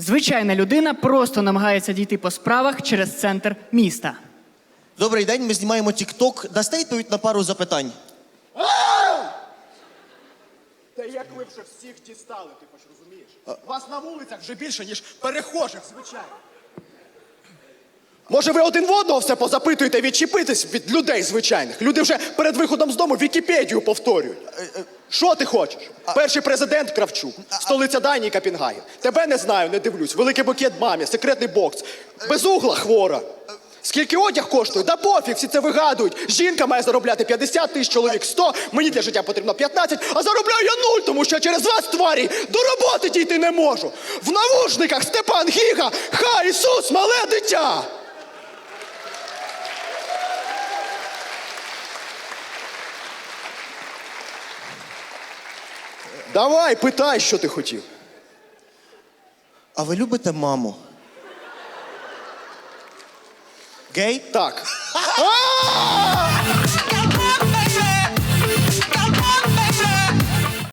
Звичайна людина просто намагається дійти по справах через центр міста. Добрий день, ми знімаємо TikTok. Дасте відповідь на пару запитань? Та як ви вже всіх дістали, ти хоч розумієш? Вас на вулицях вже більше, ніж перехожих, звичайно. Може, ви один в одного все позапитуєте, відчепитесь від людей звичайних. Люди вже перед виходом з дому Вікіпедію повторюють. Що ти хочеш? Перший президент Кравчук, столиця Данії Капінгаген. Тебе не знаю, не дивлюсь. Великий букет мамі, секретний бокс. Безугла хвора. Скільки одяг коштує? Да пофіг, всі це вигадують. Жінка має заробляти 50 тисяч, чоловік 100, мені для життя потрібно 15, а заробляю я нуль, тому що я через вас, тварі, до роботи дійти не можу. В навушниках Степан Гіга, Ха Ісус, мале дитя! Давай, питай, що ти хотів. А ви любите маму? Гей? Так.